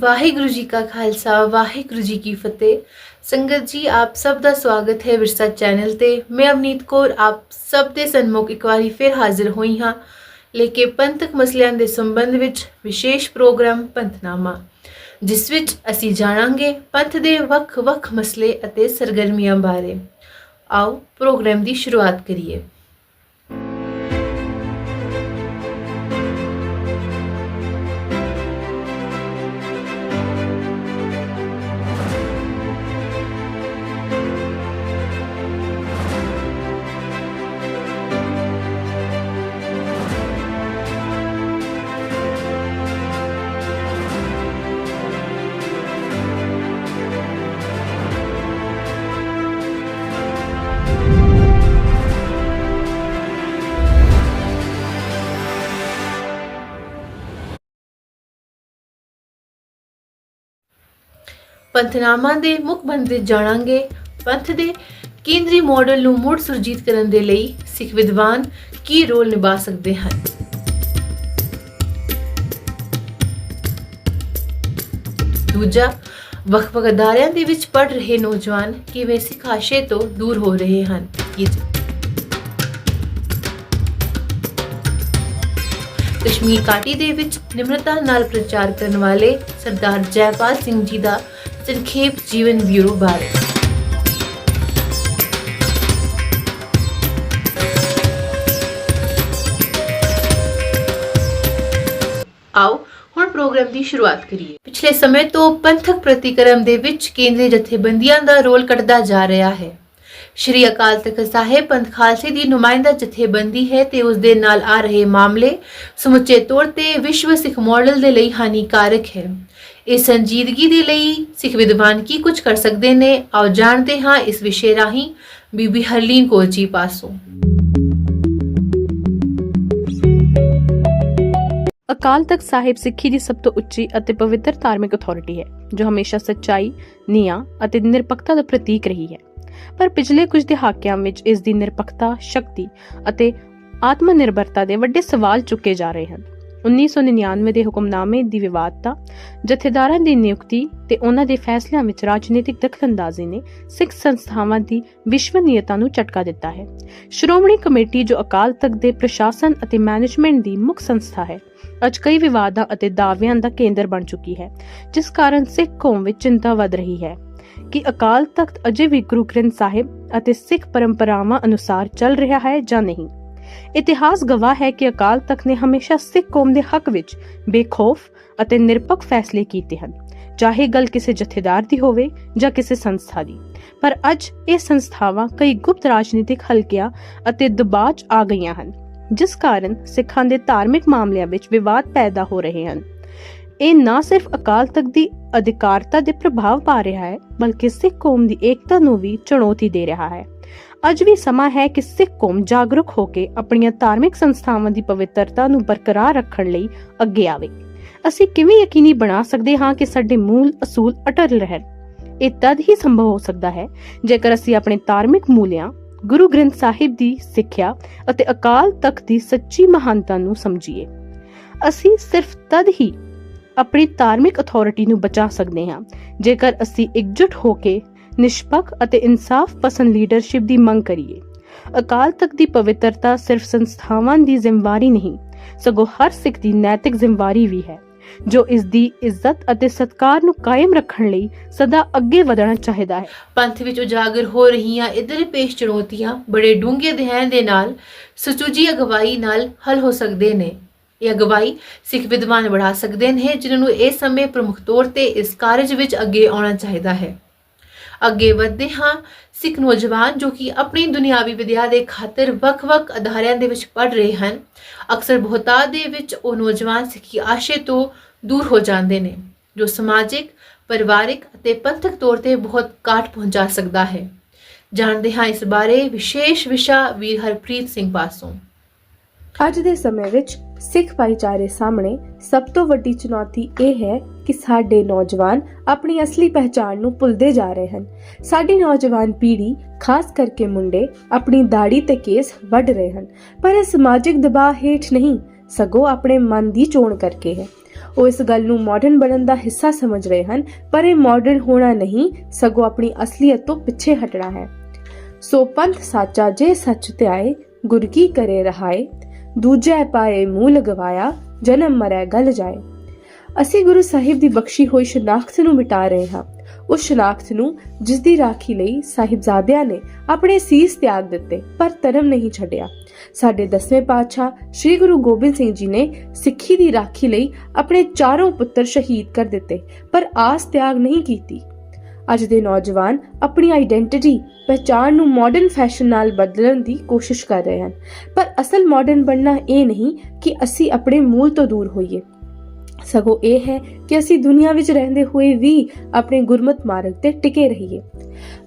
ਵਾਹਿਗੁਰੂ ਜੀ ਕਾ ਖਾਲਸਾ, ਵਾਹਿਗੁਰੂ ਜੀ ਕੀ ਫਤਿਹ। ਸੰਗਤ ਜੀ, ਆਪ ਸਭ ਦਾ ਸਵਾਗਤ ਹੈ ਵਿਰਸਾ ਚੈਨਲ ਤੇ। ਮੈਂ ਅਵਨੀਤ ਕੌਰ, ਆਪ ਸਭ ਦੇ ਸਨਮੁਖ ਇੱਕ ਵਾਰੀ ਫਿਰ ਹਾਜ਼ਰ ਹੋਈ ਹਾਂ। ਲੈ ਕੇ ਪੰਥਕ ਮਸਲਿਆਂ ਦੇ ਸੰਬੰਧ ਵਿੱਚ ਵਿਸ਼ੇਸ਼ ਪ੍ਰੋਗਰਾਮ ਪੰਥਨਾਮਾ, ਜਿਸ ਵਿੱਚ ਅਸੀਂ ਜਾਣਾਂਗੇ ਪੰਥ ਦੇ ਵੱਖ-ਵੱਖ ਮਸਲੇ ਅਤੇ ਸਰਗਰਮੀਆਂ ਬਾਰੇ। ਆਓ ਪ੍ਰੋਗਰਾਮ ਦੀ ਸ਼ੁਰੂਆਤ ਕਰੀਏ। ਪੰਥਨਾਮਾ ਦੇ ਮੁੱਖ ਬੰਦੇ ਜਾਣਾਂਗੇ। ਪੰਥ ਦੇ ਕੇਂਦਰੀ ਮਾਡਲ ਨੂੰ ਮੁੜ ਸੁਰਜੀਤ ਕਰਨ ਦੇ ਲਈ ਸਿੱਖ ਵਿਦਵਾਨ ਕੀ ਰੋਲ ਨਿਭਾ ਸਕਦੇ ਹਨ? ਦੂਜਾ, ਵੱਖ-ਵੱਖ ਅਦਾਰਿਆਂ ਦੇ ਵਿੱਚ ਪੜ ਰਹੇ ਨੌਜਵਾਨ ਕਿਵੇਂ ਸਿੱਖ ਆਸ਼ੇ ਤੋਂ ਦੂਰ ਹੋ ਰਹੇ ਹਨ? ਕਸ਼ਮੀਰ ਘਾਟੀ ਦੇ ਵਿੱਚ ਨਿਮਰਤਾ ਨਾਲ ਪ੍ਰਚਾਰ ਕਰਨ ਵਾਲੇ ਸਰਦਾਰ ਜੈਪਾਲ ਸਿੰਘ ਜੀ ਦਾ ਸੰਖੇਪ ਜੀਵਨ ਬਿਊਰੋ ਬਾਰੇ ਆਓ ਹੁਣ ਪ੍ਰੋਗਰਾਮ ਦੀ ਸ਼ੁਰੂਆਤ ਕਰੀਏ। ਪਿਛਲੇ ਸਮੇਂ ਤੋਂ ਪੰਥਕ ਪ੍ਰਤੀਕਰਮ ਦੇ ਵਿੱਚ ਕੇਂਦਰੀ ਜਥੇਬੰਦੀਆਂ ਦਾ ਰੋਲ ਕੱਟਦਾ ਜਾ ਰਿਹਾ ਹੈ। ਸ਼੍ਰੀ ਅਕਾਲ ਤਖਤ ਸਾਹਿਬ ਪੰਥ ਖਾਲਸੇ ਦੀ ਨੁਮਾਇੰਦਾ ਜਥੇਬੰਦੀ ਹੈ ਤੇ ਉਸ ਦੇ ਨਾਲ ਆ ਰਹੇ ਮਾਮਲੇ ਸਮੁੱਚੇ ਤੌਰ ਤੇ ਵਿਸ਼ਵ ਸਿੱਖ ਮਾਡਲ ਦੇ ਲਈ ਹਾਨੀਕਾਰਕ ਹੈ। ਇਸ ਸੰਜੀਦਗੀ ਦੇ ਲਈ ਸਿੱਖ ਵਿਦਵਾਨ ਕੀ ਕੁਝ ਕਰ ਸਕਦੇ ਨੇ? ਆਓ ਜਾਣਦੇ ਹਾਂ ਇਸ ਵਿਸ਼ੇ ਰਾਹੀਂ ਬੀਬੀ ਹਰਲੀਨ ਕੌਰ ਜੀ ਪਾਸੋਂ। ਅਕਾਲ ਤਖਤ ਸਾਹਿਬ ਸਿੱਖੀ ਦੀ ਸਭ ਤੋਂ ਉੱਚੀ ਅਤੇ ਪਵਿੱਤਰ ਧਾਰਮਿਕ ਅਥਾਰਟੀ ਹੈ ਜੋ ਹਮੇਸ਼ਾ ਸੱਚਾਈ, ਨਿਆਂ ਅਤੇ ਨਿਰਪੱਖਤਾ ਦਾ ਪ੍ਰਤੀਕ ਰਹੀ ਹੈ। ਪਰ ਪਿਛਲੇ ਕੁਝ ਦਹਾਕਿਆਂ ਵਿੱਚ ਇਸ ਦੀ ਨਿਰਪੱਖਤਾ, ਸ਼ਕਤੀ ਅਤੇ ਆਤਮ ਨਿਰਭਰਤਾ ਦੇ ਵੱਡੇ ਸਵਾਲ ਚੁੱਕੇ ਜਾ ਰਹੇ ਹਨ। 1999 ਦੇ ਹੁਕਮਨਾਮੇ ਦੀ ਵਿਵਾਦਤਾ, ਜਥੇਦਾਰਾਂ ਦੀ ਨਿਯੁਕਤੀ ਤੇ ਉਹਨਾਂ ਦੇ ਫੈਸਲਿਆਂ ਵਿੱਚ ਰਾਜਨੀਤਿਕ ਦਖਲਅੰਦਾਜ਼ੀ ਨੇ ਸਿੱਖ ਸੰਸਥਾਵਾਂ ਦੀ ਵਿਸ਼ਵਨੀਯਤਾ ਨੂੰ ਝਟਕਾ ਦਿੱਤਾ ਹੈ। ਸ਼੍ਰੋਮਣੀ ਕਮੇਟੀ ਜੋ ਅਕਾਲ ਤਖਤ ਦੇ ਪ੍ਰਸ਼ਾਸਨ ਅਤੇ ਮੈਨੇਜਮੈਂਟ ਦੀ ਮੁੱਖ ਸੰਸਥਾ ਹੈ, ਅੱਜ ਕਈ ਵਿਵਾਦਾਂ ਅਤੇ ਦਾਅਵਿਆਂ ਦਾ ਕੇਂਦਰ ਬਣ ਚੁੱਕੀ ਹੈ, ਜਿਸ ਕਾਰਨ ਸਿੱਖ ਕੌਮ ਵਿੱਚ ਚਿੰਤਾ ਵਧ ਰਹੀ ਹੈ ਕਿ ਅਕਾਲ ਤਖਤ ਅਜੇ ਵੀ ਗੁਰੂ ਗ੍ਰੰਥ ਸਾਹਿਬ ਅਤੇ ਸਿੱਖ ਪਰੰਪਰਾਵਾਂ ਅਨੁਸਾਰ ਚੱਲ ਰਿਹਾ ਹੈ ਜਾਂ ਨਹੀਂ। ਇਤਿਹਾਸ ਗਵਾਹ ਹੈ ਕਿ ਅਕਾਲ ਤਖਤ ਨੇ ਹਮੇਸ਼ਾ ਸਿੱਖ ਕੌਮ ਦੇ ਹੱਕ ਵਿੱਚ ਬੇਖੌਫ ਅਤੇ ਨਿਰਪੱਖ ਫੈਸਲੇ ਕੀਤੇ ਹਨ, ਚਾਹੇ ਗੱਲ ਕਿਸੇ ਜਥੇਦਾਰ ਦੀ ਹੋਵੇ ਜਾਂ ਕਿਸੇ ਸੰਸਥਾ ਦੀ। ਪਰ ਅੱਜ ਇਹ ਸੰਸਥਾਵਾਂ ਕਈ ਗੁਪਤ ਰਾਜਨੀਤਿਕ ਹਲਕਿਆਂ ਅਤੇ ਦਬਾਅ 'ਚ ਆ ਗਈਆਂ ਹਨ, ਜਿਸ ਕਾਰਨ ਸਿੱਖਾਂ ਦੇ ਧਾਰਮਿਕ ਮਾਮਲਿਆਂ ਵਿੱਚ ਵਿਵਾਦ ਪੈਦਾ ਹੋ ਰਹੇ ਹਨ। ਇਹ ਨਾ ਸਿਰਫ ਅਕਾਲ ਤਖਤ ਦੀ ਅਧਿਕਾਰਤਾ ਦੇ ਪ੍ਰਭਾਵ ਪਾ ਰਿਹਾ ਹੈ, ਬਲਕਿ ਸਿੱਖ ਕੌਮ ਦੀ ਏਕਤਾ ਨੂੰ ਵੀ ਚੁਣੌਤੀ ਦੇ ਰਿਹਾ ਹੈ। ਅੱਜ ਵੀ ਸਮਾਂ ਹੈ ਕਿ ਸਿੱਖ ਕੌਮ ਜਾਗਰੂਕ ਹੋ ਕੇ ਆਪਣੀਆਂ ਧਾਰਮਿਕ ਸੰਸਥਾਵਾਂ ਦੀ ਪਵਿੱਤਰਤਾ ਨੂੰ ਬਰਕਰਾਰ ਰੱਖਣ ਲਈ ਅੱਗੇ ਆਵੇ। ਅਸੀਂ ਕਿਵੇਂ ਯਕੀਨੀ ਬਣਾ ਸਕਦੇ ਹਾਂ ਕਿ ਸਾਡੇ ਮੂਲ ਅਸੂਲ ਅਟਲ ਰਹਿਣ? ਇਹ ਤਦ ਹੀ ਸੰਭਵ ਹੋ ਸਕਦਾ ਹੈ ਜੇਕਰ ਅਸੀਂ ਆਪਣੇ ਧਾਰਮਿਕ ਮੂਲਿਆਂ, ਗੁਰੂ ਗ੍ਰੰਥ ਸਾਹਿਬ ਦੀ ਸਿੱਖਿਆ ਅਤੇ ਅਕਾਲ ਤਖਤ ਦੀ ਸੱਚੀ ਮਹਾਨਤਾ ਨੂੰ ਸਮਝੀਏ। ਅਸੀਂ ਸਿਰਫ ਤਦ ਹੀ ਆਪਣੀ ਧਾਰਮਿਕ ਅਥਾਰਟੀ ਨੂੰ ਬਚਾ ਸਕਦੇ ਹਾਂ ਜੇਕਰ ਅਸੀਂ ਇਕਜੁੱਟ ਹੋ ਕੇ ਨਿਸ਼ਪੱਖ ਅਤੇ ਇਨਸਾਫ ਪਸੰਦ ਲੀਡਰਸ਼ਿਪ ਦੀ ਮੰਗ ਕਰੀਏ। ਅਕਾਲ ਤਖਤ ਦੀ ਪਵਿੱਤਰਤਾ ਸਿਰਫ ਸੰਸਥਾਵਾਂ ਦੀ ਜ਼ਿੰਮੇਵਾਰੀ ਨਹੀਂ, ਸਗੋਂ ਹਰ ਸਿੱਖ ਦੀ ਨੈਤਿਕ ਜ਼ਿੰਮੇਵਾਰੀ ਵੀ ਹੈ, ਜੋ ਇਸ ਦੀ ਇੱਜ਼ਤ ਅਤੇ ਸਤਕਾਰ ਨੂੰ ਕਾਇਮ ਰੱਖਣ ਲਈ ਸਦਾ ਅੱਗੇ ਵਧਣਾ ਚਾਹੀਦਾ ਹੈ। ਪੰਥ ਵਿੱਚ ਉਜਾਗਰ ਹੋ ਰਹੀਆਂ ਇਧਰ ਪੇਸ਼ ਚੁਣੌਤੀਆਂ ਬੜੇ ਡੂੰਘੇ ਅਧਿਐਨ ਦੇ ਨਾਲ ਸੁਚੱਜੀ ਅਗਵਾਈ ਨਾਲ ਹੱਲ ਹੋ ਸਕਦੇ ਨੇ। ਇਹ ਅਗਵਾਈ ਸਿੱਖ ਵਿਦਵਾਨ ਬਣਾ ਸਕਦੇ ਨੇ, ਜਿਨ੍ਹਾਂ ਨੂੰ ਇਸ ਸਮੇਂ ਪ੍ਰਮੁੱਖ ਤੌਰ ਤੇ ਇਸ ਕਾਰਜ ਵਿੱਚ ਅੱਗੇ ਆਉਣਾ ਚਾਹੀਦਾ ਹੈ। ਅੱਗੇ ਵਧਦੇ ਹਾਂ। ਸਿੱਖ ਨੌਜਵਾਨ ਜੋ ਕਿ ਆਪਣੀ ਦੁਨਿਆਵੀ ਵਿਦਿਆ ਦੇ ਖਾਤਰ ਵੱਖ-ਵੱਖ ਅਦਾਰਿਆਂ ਦੇ ਵਿੱਚ ਪੜ ਰਹੇ ਹਨ, ਅਕਸਰ ਬਹੁਤਾਤ ਦੇ ਵਿੱਚ ਉਹ ਨੌਜਵਾਨ ਸਿੱਖੀ ਆਸ਼ੇ ਤੋਂ ਦੂਰ ਹੋ ਜਾਂਦੇ ਨੇ, ਜੋ ਸਮਾਜਿਕ, ਪਰਿਵਾਰਿਕ ਅਤੇ ਪੰਥਕ ਤੌਰ ਤੇ ਬਹੁਤ ਕਾਟ ਪਹੁੰਚਾ ਸਕਦਾ ਹੈ। ਜਾਣਦੇ ਹਾਂ ਇਸ ਬਾਰੇ ਵਿਸ਼ੇਸ਼ ਵਿਸ਼ਾ ਵੀਰ ਹਰਪ੍ਰੀਤ ਸਿੰਘ ਪਾਸੋਂ। ਅੱਜ ਦੇ ਸਮੇਂ ਵਿੱਚ ਸਿੱਖ ਭਾਈਚਾਰੇ ਸਾਹਮਣੇ ਸਭ ਤੋਂ ਵੱਡੀ ਚੁਣੌਤੀ ਇਹ ਹੈ ਕਿ ਸਾਡੇ ਨੌਜਵਾਨ ਆਪਣੀ ਅਸਲੀ ਪਹਿਚਾਣ ਨੂੰ ਭੁੱਲਦੇ ਜਾ ਰਹੇ ਹਨ। ਸਾਡੀ ਨੌਜਵਾਨ ਪੀੜ੍ਹੀ, ਖਾਸ ਕਰਕੇ ਮੁੰਡੇ, ਆਪਣੀ ਦਾੜੀ ਤੇ ਕੇਸ ਵੱਢ ਰਹੇ ਹਨ। ਪਰ ਇਹ ਸਮਾਜਿਕ ਦਬਾਅ ਹੇਠ ਨਹੀਂ, ਸਗੋਂ ਆਪਣੇ ਮਨ ਦੀ ਚੋਣ ਕਰਕੇ ਹੈ। ਉਹ ਇਸ ਗੱਲ ਨੂੰ ਮਾਡਰਨ ਬਣਨ ਦਾ ਹਿੱਸਾ ਸਮਝ ਰਹੇ ਹਨ, ਪਰ ਇਹ ਮਾਡਰਨ ਹੋਣਾ ਨਹੀਂ, ਸਗੋਂ ਆਪਣੀ ਅਸਲੀਅਤ ਤੋਂ ਪਿੱਛੇ ਹਟਣਾ ਹੈ। ਸੋ ਪੰਥ ਸਾਚਾ ਜੇ ਸੱਚ ਧਿਆਏ, ਗੁਰ ਕੀ ਕਰੇ ਰਹਾਏ ਦੂਜੇ ਪਾਏ ਮੂੰਹ ਲਗਵਾਇਆ ਜਨਮ ਮਰੈ ਗਲ ਜਾਏ। ਅਸੀਂ ਗੁਰੂ ਸਾਹਿਬ ਦੀ ਬਖਸ਼ੀ ਹੋਈ ਸ਼ਨਾਖਤ ਨੂੰ ਮਿਟਾ ਰਹੇ ਹਾਂ। ਉਸ ਸ਼ਨਾਖਤ ਨੂੰ ਜਿਸ ਦੀ ਰਾਖੀ ਲਈ ਸਾਹਿਬਜ਼ਾਦਿਆਂ ਨੇ ਆਪਣੇ ਸੀਸ ਤਿਆਗ ਦਿੱਤੇ, ਪਰ ਧਰਮ ਨਹੀਂ ਛੱਡਿਆ। ਸਾਡੇ ਦਸਵੇਂ ਪਾਤਸ਼ਾਹ ਸ੍ਰੀ ਗੁਰੂ ਗੋਬਿੰਦ ਸਿੰਘ ਜੀ ਨੇ ਸਿੱਖੀ ਦੀ ਰਾਖੀ ਲਈ ਆਪਣੇ ਚਾਰੋਂ ਪੁੱਤਰ ਸ਼ਹੀਦ ਕਰ ਦਿੱਤੇ, ਪਰ ਆਸ ਤਿਆਗ ਨਹੀਂ ਕੀਤੀ। ਅੱਜ ਦੇ ਨੌਜਵਾਨ ਆਪਣੀ ਆਈਡੈਂਟੀਟੀ ਪਹਿਚਾਣ ਨੂੰ ਮਾਡਰਨ ਫੈਸ਼ਨ ਨਾਲ ਬਦਲਣ ਦੀ ਕੋਸ਼ਿਸ਼ ਕਰ ਰਹੇ ਹਨ। ਪਰ ਅਸਲ ਮਾਡਰਨ ਬਣਨਾ ਇਹ ਨਹੀਂ ਕਿ ਅਸੀਂ ਆਪਣੇ ਮੂਲ ਤੋਂ ਦੂਰ ਹੋਈਏ। ਸਗੋਂ ਇਹ ਹੈ ਕਿ ਅਸੀਂ ਦੁਨੀਆ ਵਿੱਚ ਰਹਿੰਦੇ ਹੋਏ ਵੀ ਆਪਣੇ ਗੁਰਮਤ ਮਾਰਗ ਤੇ ਟਿਕੇ ਰਹੀਏ।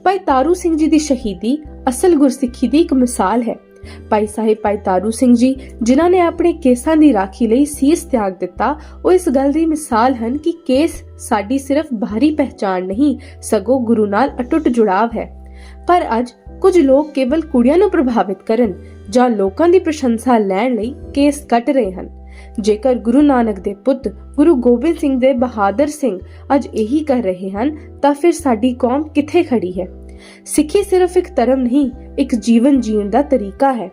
ਭਾਈ ਤਾਰੂ ਸਿੰਘ ਜੀ ਦੀ ਸ਼ਹੀਦੀ ਅਸਲ ਗੁਰਸਿੱਖੀ ਦੀ ਇੱਕ ਮਿਸਾਲ ਹੈ। ਭਾਈ ਸਾਹਿਬ, ਭਾਈ ਤਾਰੂ ਸਿੰਘ ਜੀ, ਜਿਨ੍ਹਾਂ ਨੇ ਆਪਣੇ ਕੇਸਾਂ ਦੀ ਰਾਖੀ ਲਈ ਸੀਸ ਤਿਆਗ ਦਿੱਤਾ, ਉਹ ਇਸ ਗੱਲ ਦੀ ਮਿਸਾਲ ਹਨ ਕਿ ਕੇਸ ਸਾਡੀ ਸਿਰਫ ਬਾਹਰੀ ਪਹਿਚਾਣ ਨਹੀਂ, ਸਗੋਂ ਗੁਰੂ ਨਾਲ ਅਟੁੱਟ ਜੁੜਾਵ ਹੈ। ਪਰ ਅੱਜ ਕੁਝ ਲੋਕ ਕੇਵਲ ਕੁੜੀਆਂ ਨੂੰ ਪ੍ਰਭਾਵਿਤ ਕਰਨ ਜਾਂ ਲੋਕਾਂ ਦੀ ਪ੍ਰਸ਼ੰਸਾ ਲੈਣ ਲਈ ਕੇਸ ਕੱਟ ਰਹੇ ਹਨ। ਜੇਕਰ ਗੁਰੂ ਨਾਨਕ ਦੇ ਪੁੱਤ ਗੁਰੂ ਗੋਬਿੰਦ ਸਿੰਘ ਦੇ ਬਹਾਦਰ ਸਿੰਘ ਅੱਜ ਇਹੀ ਕਰ ਰਹੇ ਹਨ, ਤਾਂ ਫਿਰ ਸਾਡੀ ਕੌਮ ਕਿੱਥੇ ਖੜੀ ਹੈ? ਸਿੱਖੀ ਸਿਰਫ ਇੱਕ ਧਰਮ ਨਹੀਂ, ਇੱਕ ਜੀਵਨ ਜੀਣ ਦਾ ਤਰੀਕਾ ਹੈ।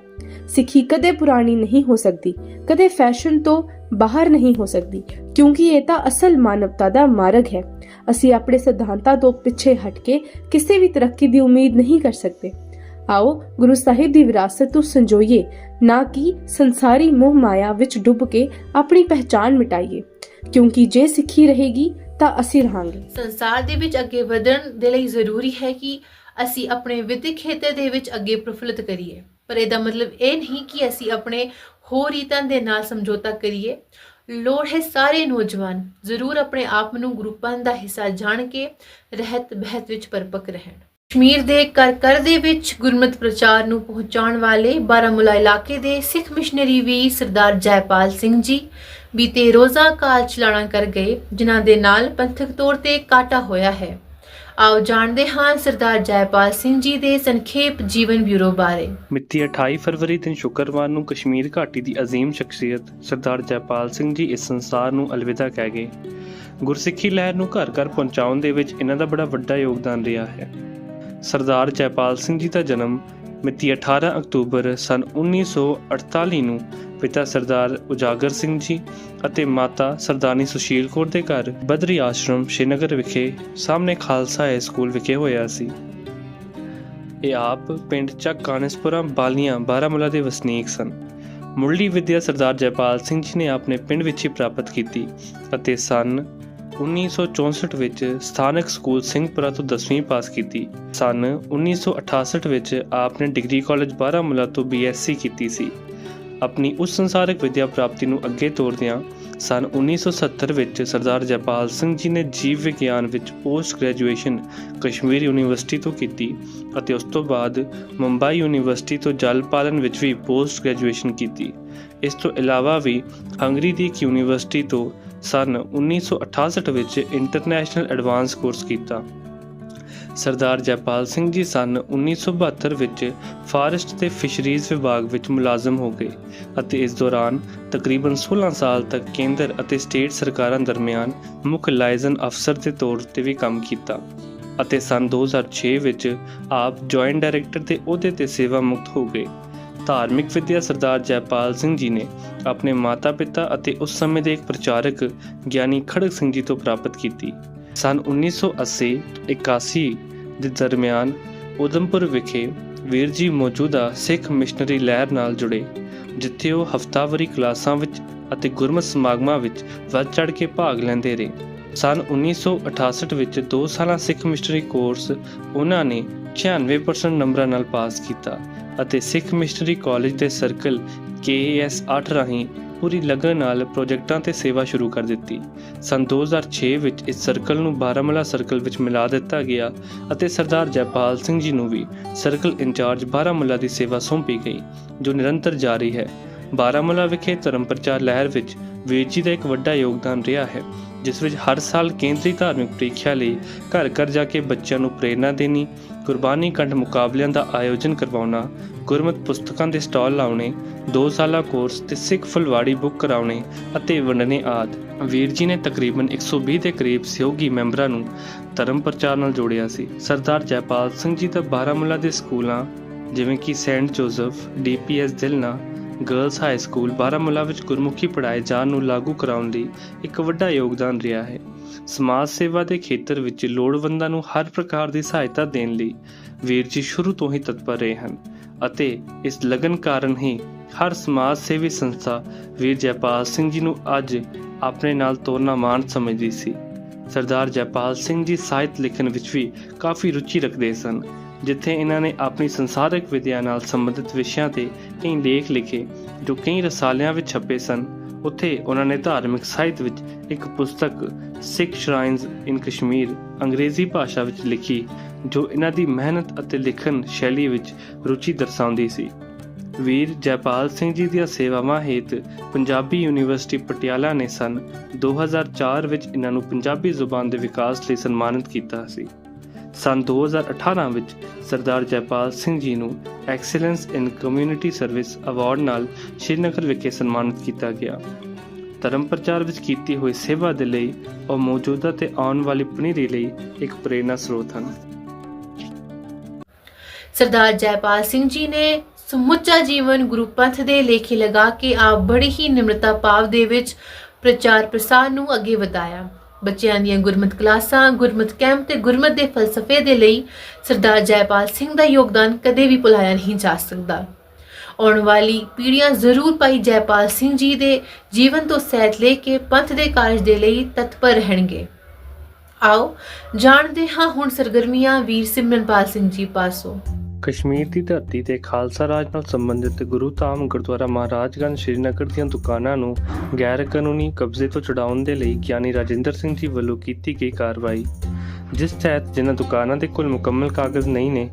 ਸਿੱਖੀ ਕਦੇ ਪੁਰਾਣੀ ਨਹੀਂ ਹੋ ਸਕਦੀ, ਕਦੇ ਫੈਸ਼ਨ ਤੋਂ ਬਾਹਰ ਨਹੀਂ ਹੋ ਸਕਦੀ, ਕਿਉਂਕਿ ਇਹ ਤਾਂ ਅਸਲ ਮਾਨਵਤਾ ਦਾ ਮਾਰਗ ਹੈ। ਅਸੀਂ ਆਪਣੇ ਸਿਧਾਂਤਾਂ ਤੋਂ ਪਿੱਛੇ ਹਟ ਕੇ ਕਿਸੇ ਵੀ ਤਰੱਕੀ ਦੀ ਉਮੀਦ ਨਹੀਂ ਕਰ ਸਕਦੇ। ਆਓ, ਗੁਰੂ ਸਾਹਿਬ ਦੀ ਵਿਰਾਸਤ ਨੂੰ ਸੰਜੋਈਏ, ਨਾ ਕਿ ਸੰਸਾਰੀ ਮੋਹ ਮਾਇਆ ਵਿੱਚ ਡੁੱਬ ਕੇ ਆਪਣੀ ਪਹਿਚਾਣ ਮਿਟਾਈਏ। ਕਿਉਂਕਿ ਜੇ ਸਿੱਖੀ ਰਹੇਗੀ, ਤਾਂ ਅਸੀਂ ਰਹਾਂਗੇ। ਸੰਸਾਰ ਦੇ ਵਿੱਚ ਅੱਗੇ ਵਧਣ ਦੇ ਲਈ ਜ਼ਰੂਰੀ ਹੈ ਕਿ ਅਸੀਂ ਆਪਣੇ ਵਿਦਿਅਕ ਖੇਤਰ ਦੇ ਵਿੱਚ ਅੱਗੇ ਪ੍ਰਫੁੱਲਤ ਕਰੀਏ। ਪਰ ਇਹਦਾ ਮਤਲਬ ਇਹ ਨਹੀਂ ਕਿ ਅਸੀਂ ਆਪਣੇ ਹੋਰ ਰੀਤਾਂ ਦੇ ਨਾਲ ਸਮਝੌਤਾ ਕਰੀਏ। ਲੋੜ ਹੈ ਸਾਰੇ ਨੌਜਵਾਨ ਜ਼ਰੂਰ ਆਪਣੇ ਆਪ ਨੂੰ ਗਰੁੱਪਾਂ ਦਾ ਹਿੱਸਾ ਜਾਣ ਕੇ ਰਹਿਤ ਬਹਿਤ ਵਿੱਚ ਪਰਪਕ ਰਹਿਣ। ਕਸ਼ਮੀਰ ਦੇ ਕਰ ਕਰ ਦੇ ਵਿੱਚ ਗੁਰਮਤ ਪ੍ਰਚਾਰ ਨੂੰ ਪਹੁੰਚਾਉਣ ਵਾਲੇ ਬਾਰਾਮੂਲਾ ਇਲਾਕੇ ਦੇ ਸਿੱਖ ਮਿਸ਼ਨਰੀ ਵੀ ਸਰਦਾਰ ਜੈਪਾਲ ਸਿੰਘ ਜੀ ਬੀਤੇ ਰੋਜ਼ਾ ਕਾਲ ਚਲਾਣਾ ਕਰ ਗਏ, ਜਿਨ੍ਹਾਂ ਦੇ ਨਾਲ ਪੰਥਕ ਤੌਰ ਤੇ ਕਾਟਾ ਹੋਇਆ ਹੈ। ਆਓ ਜਾਣਦੇ ਹਾਂ ਸਰਦਾਰ ਜੈਪਾਲ ਸਿੰਘ ਜੀ ਦੇ ਸੰਖੇਪ ਜੀਵਨ ਬਿਊਰੋ ਬਾਰੇ। ਮਿਤੀ 28 ਫਰਵਰੀ ਦਿਨ ਸ਼ੁੱਕਰਵਾਰ ਨੂੰ ਕਸ਼ਮੀਰ ਘਾਟੀ ਦੀ ਅਜ਼ੀਮ ਸ਼ਖਸੀਅਤ ਸਰਦਾਰ ਜੈਪਾਲ ਸਿੰਘ ਜੀ ਇਸ ਸੰਸਾਰ ਨੂੰ ਅਲਵਿਦਾ ਕਹਿ ਗਏ। ਗੁਰਸਿੱਖੀ ਲਹਿਰ ਨੂੰ ਘਰ ਘਰ ਪਹੁੰਚਾਉਣ ਦੇ ਵਿੱਚ ਇਹਨਾਂ ਦਾ ਬੜਾ ਵੱਡਾ ਯੋਗਦਾਨ ਰਿਹਾ ਹੈ। ਸਰਦਾਰ ਜੈਪਾਲ ਸਿੰਘ ਜੀ ਦਾ ਜਨਮ ਮਿਤੀ 18 ਅਕਤੂਬਰ ਸਨ 1948 ਨੂੰ ਪਿਤਾ ਸਰਦਾਰ ਉਜਾਗਰ ਸਿੰਘ ਜੀ ਅਤੇ ਮਾਤਾ ਸਰਦਾਨੀ ਸੁਸ਼ੀਲ ਕੌਰ ਦੇ ਘਰ ਬਦਰੀ ਆਸ਼ਰਮ ਸ਼੍ਰੀਨਗਰ ਵਿਖੇ ਸਾਹਮਣੇ ਖਾਲਸਾ ਹਾਈ ਸਕੂਲ ਵਿਖੇ ਹੋਇਆ ਸੀ। ਇਹ ਆਪ ਪਿੰਡ ਚੱਕ ਕਾਨਸਪੁਰਾ ਬਾਲੀਆਂ ਬਾਰਾਮੁਲਾ ਦੇ ਵਸਨੀਕ ਸਨ। ਮੁੱਢਲੀ ਵਿੱਦਿਆ ਸਰਦਾਰ ਜੈਪਾਲ ਸਿੰਘ ਜੀ ਨੇ ਆਪਣੇ ਪਿੰਡ ਵਿੱਚ ਹੀ ਪ੍ਰਾਪਤ ਕੀਤੀ ਅਤੇ ਸਨ 1964 ਵਿੱਚ ਸਥਾਨਕ ਸਕੂਲ ਸਿੰਘਪੁਰਾ ਤੋਂ 10ਵੀਂ ਪਾਸ ਕੀਤੀ। ਸਨ 1968 ਵਿੱਚ ਆਪ ਨੇ ਡਿਗਰੀ ਕਾਲਜ ਬਾਰਾਮੂਲਾ ਤੋਂ ਬੀਐਸਸੀ ਕੀਤੀ ਸੀ। ਆਪਣੀ ਉਸ ਸੰਸਾਰਿਕ ਵਿੱਦਿਆ ਪ੍ਰਾਪਤੀ ਨੂੰ ਅੱਗੇ ਤੋਰਦਿਆਂ ਸਨ 1970 ਵਿੱਚ ਸਰਦਾਰ ਜੈਪਾਲ ਸਿੰਘ ਜੀ ਨੇ ਜੀਵ ਵਿਗਿਆਨ ਵਿੱਚ ਪੋਸਟ ਗ੍ਰੈਜੂਏਸ਼ਨ ਕਸ਼ਮੀਰ ਯੂਨੀਵਰਸਿਟੀ ਤੋਂ ਕੀਤੀ ਅਤੇ ਉਸ ਤੋਂ ਬਾਅਦ ਮੁੰਬਈ ਯੂਨੀਵਰਸਿਟੀ ਤੋਂ ਜਲ ਪਾਲਣ ਵਿੱਚ ਵੀ ਪੋਸਟ ਗ੍ਰੈਜੂਏਸ਼ਨ ਕੀਤੀ। ਇਸ ਤੋਂ ਇਲਾਵਾ ਵੀ ਹੰਗਰੀ ਦੀ ਇੱਕ ਯੂਨੀਵਰਸਿਟੀ ਤੋਂ ਸਨ। 1968 ਵਿੱਚ ਇੰਟਰਨੈਸ਼ਨਲ ਐਡਵਾਂਸ ਕੋਰਸ ਕੀਤਾ। ਸਰਦਾਰ ਜੈਪਾਲ ਸਿੰਘ ਜੀ ਸਨ। 1972 ਵਿੱਚ ਫਾਰੈਸਟ ਤੇ ਫਿਸ਼ਰੀਜ਼ ਵਿਭਾਗ ਵਿੱਚ ਮੁਲਾਜ਼ਮ ਹੋ ਗਏ ਅਤੇ ਇਸ ਦੌਰਾਨ ਤਕਰੀਬਨ 16 ਸਾਲ ਤੱਕ ਕੇਂਦਰ ਅਤੇ ਸਟੇਟ ਸਰਕਾਰਾਂ ਦਰਮਿਆਨ ਮੁੱਖ ਲਾਇਜ਼ਨ ਅਫਸਰ ਦੇ ਤੌਰ ਤੇ ਵੀ ਕੰਮ ਕੀਤਾ ਅਤੇ ਸਨ। 2006 ਵਿੱਚ ਆਪ ਜੁਆਇੰਟ ਡਾਇਰੈਕਟਰ ਦੇ ਅਹੁਦੇ ਤੇ ਸੇਵਾ ਮੁਕਤ ਹੋ ਗਏ। ਧਾਰਮਿਕ ਵਿਦਿਆ ਸਰਦਾਰ ਜੈਪਾਲ ਸਿੰਘ ਜੀ ਨੇ ਆਪਣੇ ਮਾਤਾ-ਪਿਤਾ ਅਤੇ ਉਸ ਸਮੇਂ ਦੇ ਇੱਕ ਪ੍ਰਚਾਰਕ ਗਿਆਨੀ ਖੜਕ ਸਿੰਘ ਜੀ ਤੋਂ ਪ੍ਰਾਪਤ ਕੀਤੀ। ਸਨ 1980 81 ਦੇ ਦਰਮਿਆਨ ਉਦਮਪੁਰ ਵਿਖੇ ਵੀਰ ਜੀ ਮੌਜੂਦਾ ਸਿੱਖ ਮਿਸ਼ਨਰੀ ਲਹਿਰ ਨਾਲ ਜੁੜੇ, ਜਿੱਥੇ ਉਹ ਹਫਤਾਵਾਰੀ ਕਲਾਸਾਂ ਵਿੱਚ ਅਤੇ ਗੁਰਮਤ ਸਮਾਗਮਾਂ ਵਿੱਚ ਵੱਧ ਚੜ ਕੇ ਭਾਗ ਲੈਂਦੇ ਰਹੇ। ਸਨ 1968 ਵਿੱਚ 2 ਸਾਲਾ ਸਿੱਖ ਮਿਸ਼ਨਰੀ ਕੋਰਸ ਉਹਨਾਂ ਨੇ 96% ਨੰਬਰਾਂ ਨਾਲ ਪਾਸ ਕੀਤਾ ਅਤੇ ਸਿੱਖ ਮਿਸ਼ਨਰੀ ਕਾਲਜ ਦੇ ਸਰਕਲ KAS 8 ਰਾਹੀਂ ਪੂਰੀ ਲਗਨ ਨਾਲ ਪ੍ਰੋਜੈਕਟਾਂ ਤੇ ਸੇਵਾ ਸ਼ੁਰੂ ਕਰ ਦਿੱਤੀ। ਸਨ 2006 ਵਿੱਚ ਇਸ ਸਰਕਲ ਨੂੰ ਬਾਰਾਮੂਲਾ ਸਰਕਲ ਵਿੱਚ ਮਿਲਾ ਦਿੱਤਾ ਗਿਆ ਅਤੇ ਸਰਦਾਰ ਜੈਪਾਲ ਸਿੰਘ ਜੀ ਨੂੰ ਵੀ ਸਰਕਲ ਇੰਚਾਰਜ ਬਾਰਾਮੂਲਾ ਦੀ ਸੇਵਾ ਸੌਂਪੀ ਗਈ, ਜੋ ਨਿਰੰਤਰ ਜਾਰੀ ਹੈ। ਬਾਰਾਮੂਲਾ ਵਿਖੇ ਧਰਮ ਪ੍ਰਚਾਰ ਲਹਿਰ ਵਿੱਚ ਵੀਰ ਜੀ ਦਾ ਇੱਕ ਵੱਡਾ ਯੋਗਦਾਨ ਰਿਹਾ ਹੈ, ਜਿਸ ਵਿੱਚ ਹਰ ਸਾਲ ਕੇਂਦਰੀ ਧਾਰਮਿਕ ਪ੍ਰੀਖਿਆ ਲਈ ਘਰ ਘਰ ਜਾ ਕੇ ਬੱਚਿਆਂ ਨੂੰ ਪ੍ਰੇਰਣਾ ਦੇਣੀ ਗੁਰਬਾਨੀ ਕੰਠ ਮੁਕਾਬਲਿਆਂ ਦਾ ਆਯੋਜਨ ਕਰਵਾਉਣਾ, ਗੁਰਮਤ ਪੁਸਤਕਾਂ ਦੇ ਸਟਾਲ ਲਾਉਣੇ 2 ਸਾਲਾ ਕੋਰਸ ਤੇ ਸਿੱਖ ਫੁਲਵਾੜੀ ਬੁੱਕ ਕਰਾਉਣੇ ਅਤੇ ਵੰਡਣੇ ਆਦ। ਵੀਰ ਜੀ ਨੇ ਤਕਰੀਬਨ 120 ਦੇ ਕਰੀਬ ਸਹਿਯੋਗੀ ਮੈਂਬਰਾਂ ਨੂੰ ਧਰਮ ਪ੍ਰਚਾਰ ਨਾਲ ਜੋੜਿਆ ਸੀ। ਸਰਦਾਰ ਜੈਪਾਲ ਸਿੰਘ ਜੀ ਦਾ ਬਾਰਾਮੂਲਾ ਦੇ ਸਕੂਲਾਂ, ਜਿਵੇਂ ਕਿ ਸੈਂਟ ਜੋਸਫ ਡੀਪੀਐਸ ਦਿਲਨਾ ਗਰਲਸ ਹਾਈ ਸਕੂਲ ਬਾਰਾਮੁਲਾ ਵਿੱਚ ਗੁਰਮੁਖੀ ਪੜ੍ਹਾਏ ਜਾਣ ਨੂੰ ਲਾਗੂ ਕਰਾਉਣ ਲਈ ਇੱਕ ਵੱਡਾ ਯੋਗਦਾਨ ਰਿਹਾ ਹੈ। ਸਮਾਜ ਸੇਵਾ ਦੇ ਖੇਤਰ ਵਿੱਚ ਲੋੜਵੰਦਾਂ ਨੂੰ ਹਰ ਪ੍ਰਕਾਰ ਦੀ ਸਹਾਇਤਾ ਦੇਣ ਲਈ ਵੀਰ ਜੀ ਸ਼ੁਰੂ ਤੋਂ ਹੀ ਤਤਪਰ ਰਹੇ ਹਨ ਅਤੇ ਇਸ ਲਗਨ ਕਾਰਨ ਹੀ ਹਰ ਸਮਾਜ ਸੇਵੀ ਸੰਸਥਾ ਵੀਰ ਜੈਪਾਲ ਸਿੰਘ ਜੀ ਨੂੰ ਅੱਜ ਆਪਣੇ ਨਾਲ ਤੋਰਨਾ ਮਾਣ ਸਮਝਦੀ ਸੀ। ਸਰਦਾਰ ਜੈਪਾਲ ਸਿੰਘ ਜੀ ਸਾਹਿਤ ਲਿਖਣ ਵਿੱਚ ਵੀ ਕਾਫੀ ਰੁਚੀ ਰੱਖਦੇ ਸਨ, ਜਿੱਥੇ ਇਹਨਾਂ ਨੇ ਆਪਣੀ ਸੰਸਾਰਿਕ ਵਿਦਿਆ ਨਾਲ ਸੰਬੰਧਿਤ ਵਿਸ਼ਿਆਂ ਤੇ ਕਈ ਲੇਖ ਲਿਖੇ ਜੋ ਕਈ ਰਸਾਲਿਆਂ ਵਿੱਚ ਛਪੇ ਸਨ। ਉੱਥੇ ਉਹਨਾਂ ਨੇ ਧਾਰਮਿਕ ਸਾਹਿਤ ਵਿੱਚ ਇੱਕ ਪੁਸਤਕ ਸਿੱਖ ਸ਼ਰਾਈਨਸ ਇਨ ਕਸ਼ਮੀਰ ਅੰਗਰੇਜ਼ੀ ਭਾਸ਼ਾ ਵਿੱਚ ਲਿਖੀ, ਜੋ ਇਹਨਾਂ ਦੀ ਮਿਹਨਤ ਅਤੇ ਲਿਖਣ ਸ਼ੈਲੀ ਵਿੱਚ ਰੁਚੀ ਦਰਸਾਉਂਦੀ ਸੀ। ਵੀਰ ਜੈਪਾਲ ਸਿੰਘ ਜੀ ਦੀਆਂ ਸੇਵਾਵਾਂ ਹੇਤ ਪੰਜਾਬੀ ਯੂਨੀਵਰਸਿਟੀ ਪਟਿਆਲਾ ਨੇ ਸਨ 2004 ਵਿੱਚ ਇਹਨਾਂ ਨੂੰ ਪੰਜਾਬੀ ਜ਼ੁਬਾਨ ਦੇ ਵਿਕਾਸ ਲਈ ਸਨਮਾਨਿਤ ਕੀਤਾ ਸੀ। ਸਨ 2018 ਵਿੱਚ ਸਰਦਾਰ ਜੈਪਾਲ ਸਿੰਘ ਜੀ ਨੂੰ excellence in community service award ਨਾਲ ਸ਼੍ਰੀਨਗਰ ਵਿਖੇ ਸਨਮਾਨਿਤ ਕੀਤਾ ਗਿਆ। ਧਰਮ ਪ੍ਰਚਾਰ ਵਿੱਚ ਕੀਤੀ ਹੋਈ ਸੇਵਾ ਦੇ ਲਈ ਉਹ ਮੌਜੂਦਾ ਤੇ ਆਉਣ ਵਾਲੀ ਪਨੀਰੀ ਲਈ ਇੱਕ ਪ੍ਰੇਰਨਾ ਸਰੋਤ ਹਨ। ਸਰਦਾਰ ਜੈਪਾਲ ਸਿੰਘ ਜੀ ਨੇ ਸਮੁੱਚਾ ਜੀਵਨ ਗੁਰੂ ਪੰਥ ਦੇ ਲੇਖੇ ਲਗਾ ਕੇ ਆਪ ਬੜੀ ਹੀ ਨਿਮਰਤਾ ਭਾਵ ਦੇ ਵਿੱਚ ਪ੍ਰਚਾਰ ਪ੍ਰਸਾਰ ਨੂੰ ਅੱਗੇ ਵਧਾਇਆ। ਬੱਚਿਆਂ ਦੀਆਂ ਗੁਰਮਤ ਕਲਾਸਾਂ, ਗੁਰਮਤ ਕੈਂਪ ਤੇ ਗੁਰਮਤ ਦੇ ਫਲਸਫੇ ਦੇ ਲਈ ਸਰਦਾਰ ਜੈਪਾਲ ਸਿੰਘ ਦਾ ਯੋਗਦਾਨ ਕਦੇ ਵੀ ਭੁਲਾਇਆ ਨਹੀਂ ਜਾ ਸਕਦਾ। ਆਉਣ ਵਾਲੀ ਪੀੜ੍ਹੀਆਂ ਜ਼ਰੂਰ ਭਾਈ ਜੈਪਾਲ ਸਿੰਘ ਜੀ ਦੇ ਜੀਵਨ ਤੋਂ ਸੈਤ ਲੈ ਕੇ ਪੰਥ ਦੇ ਕਾਰਜ ਦੇ ਲਈ ਤਤਪਰ ਰਹਿਣਗੇ। ਆਓ ਜਾਣਦੇ ਹਾਂ ਹੁਣ ਸਰਗਰਮੀਆਂ ਵੀਰ ਸਿਮਰਨਪਾਲ ਸਿੰਘ ਜੀ ਪਾਸੋਂ। ਕਸ਼ਮੀਰ ਦੀ ਧਰਤੀ ਤੇ ਖਾਲਸਾ ਰਾਜ ਨਾਲ ਸੰਬੰਧਿਤ ਗੁਰੂ ਧਾਮ ਗੁਰਦੁਆਰਾ ਮਹਾਰਾਜਗੰਜ ਸ਼੍ਰੀਨਗਰ ਦੀਆਂ ਦੁਕਾਨਾਂ ਨੂੰ ਗੈਰ ਕਾਨੂੰਨੀ ਕਬਜ਼ੇ ਤੋਂ ਛੁਡਾਉਣ ਦੇ ਲਈ ਗਿਆਨੀ ਰਾਜਿੰਦਰ ਸਿੰਘ ਜੀ ਵੱਲੋਂ ਕੀਤੀ ਗਈ ਕਾਰਵਾਈ, ਜਿਸ ਤਹਿਤ ਜਿਨ੍ਹਾਂ ਦੁਕਾਨਾਂ ਦੇ ਕੋਲ ਮੁਕੰਮਲ ਕਾਗਜ਼ ਨਹੀਂ ਨੇ,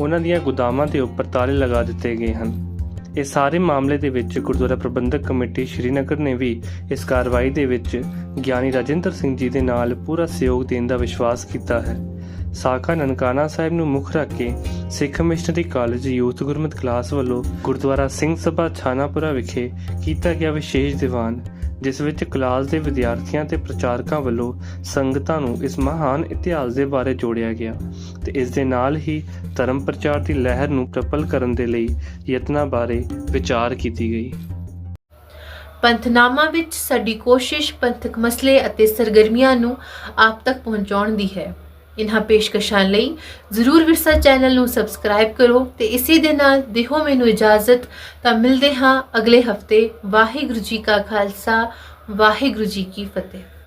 ਉਹਨਾਂ ਦੀਆਂ ਗੁਦਾਮਾਂ ਦੇ ਉੱਪਰ ਤਾਲੇ ਲਗਾ ਦਿੱਤੇ ਗਏ ਹਨ। ਇਸ ਸਾਰੇ ਮਾਮਲੇ ਦੇ ਵਿੱਚ ਗੁਰਦੁਆਰਾ ਪ੍ਰਬੰਧਕ ਕਮੇਟੀ ਸ਼੍ਰੀਨਗਰ ਨੇ ਵੀ ਇਸ ਕਾਰਵਾਈ ਦੇ ਵਿੱਚ ਗਿਆਨੀ ਰਾਜਿੰਦਰ ਸਿੰਘ ਜੀ ਦੇ ਨਾਲ ਪੂਰਾ ਸਹਿਯੋਗ ਦੇਣ ਦਾ ਵਿਸ਼ਵਾਸ ਕੀਤਾ ਹੈ। ਸਾਕਾ ਨਨਕਾਣਾ ਸਾਹਿਬ ਨੂੰ ਮੁੱਖ ਰੱਖ ਕੇ Sikh missionary college youth Gurmat class ਵੱਲੋਂ ਗੁਰਦੁਆਰਾ ਸਿੰਘ ਸਭਾ ਛਾਨਾਪੁਰਾ ਵਿਖੇ ਕੀਤਾ ਗਿਆ ਵਿਸ਼ੇਸ਼ ਦੀਵਾਨ। ਜਿਸ ਵਿੱਚ ਕਲਾਸ ਦੇ ਵਿਦਿਆਰਥੀਆਂ ਤੇ ਪ੍ਰਚਾਰਕਾਂ ਵੱਲੋਂ ਸੰਗਤਾਂ ਨੂੰ ਇਸ ਮਹਾਨ ਇਤਿਹਾਸ ਦੇ ਬਾਰੇ ਜੋੜਿਆ ਗਿਆ ਤੇ ਇਸ ਦੇ ਨਾਲ ਹੀ ਧਰਮ ਪ੍ਰਚਾਰ ਦੀ ਲਹਿਰ ਨੂੰ ਪ੍ਰਬਲ ਕਰਨ ਦੇ ਲਈ ਯਤਨਾਂ ਬਾਰੇ ਵਿਚਾਰ ਕੀਤੀ ਗਈ। ਪੰਥਨਾਮਾ ਵਿੱਚ ਸਾਡੀ ਕੋਸ਼ਿਸ਼ ਪੰਥਕ ਮਸਲੇ ਅਤੇ ਸਰਗਰਮੀਆਂ ਨੂੰ ਆਪ ਤੱਕ ਪਹੁੰਚਾਉਣ ਦੀ ਹੈ। ਇਨ੍ਹਾਂ ਪੇਸ਼ਕਸ਼ਾਂ ਲਈ ਜ਼ਰੂਰ ਵਿਰਸਾ ਚੈਨਲ ਨੂੰ ਸਬਸਕ੍ਰਾਈਬ ਕਰੋ ਤੇ ਇਸੇ ਦੇ ਨਾਲ ਦਿਓ ਮੈਨੂੰ ਇਜਾਜ਼ਤ। ਤਾਂ ਮਿਲਦੇ ਹਾਂ ਅਗਲੇ ਹਫ਼ਤੇ। ਵਾਹਿਗੁਰੂ ਜੀ ਕਾ ਖਾਲਸਾ, ਵਾਹਿਗੁਰੂ ਜੀ ਕੀ ਫਤਿਹ।